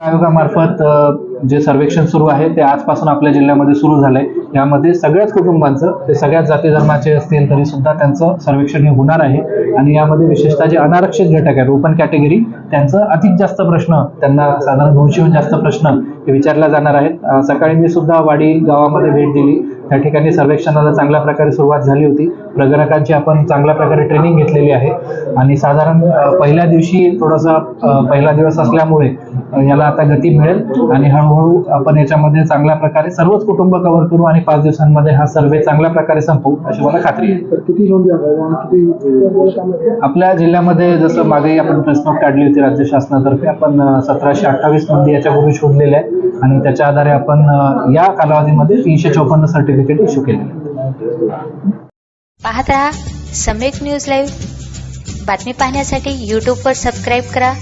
आयोगामार्फत जे सर्वेक्षण सुरू आहे ते आजपासून आपल्या जिल्ह्यामध्ये सुरू झालंय. यामध्ये सगळ्याच कुटुंबांचं ते सगळ्याच जाती धर्माचे असतील तरी सुद्धा त्यांचं सर्वेक्षण हे होणार आहे. आणि यामध्ये विशेषतः जे अनारक्षित घटक आहेत ओपन कॅटेगरी त्यांचं अधिक जास्त प्रश्न त्यांना साधारण दोनशेहून जास्त प्रश्न हे विचारले जाणार आहेत. सकाळी मी सुद्धा वाडी गावामध्ये भेट दिली. त्या ठिकाणी सर्वेक्षणाला चांगल्या प्रकारे सुरुवात झाली होती. प्रगणकांची आपण चांगल्या प्रकारे ट्रेनिंग घेतलेली आहे. आणि साधारण पहिल्या दिवशी थोडासा पहिला दिवस असल्यामुळे याला आता गती मिळेल. आणि हळूहळू आपण याच्यामध्ये चांगल्या प्रकारे सर्वच कुटुंब कव्हर करू आणि पाच दिवसांमध्ये हा सर्वे चांगल्या प्रकारे संपवू अशी मला खात्री आहे. किती किती आपल्या जिल्ह्यामध्ये जसं मागेही आपण प्रेस नोट काढली होती राज्य शासनातर्फे आपण सतराशे अठ्ठावीस नोंदी याच्यापूर्वी शोधलेल्या आहे आणि त्याच्या आधारे आपण या कालावधीमध्ये तीनशे चौपन्न सर्टिफिकेट इश्यू केलेले आहेत. पाहत रहा सम्यक न्यूज लाईव्ह बातमी पाहण्यासाठी यूट्यूबवर सबस्क्राईब करा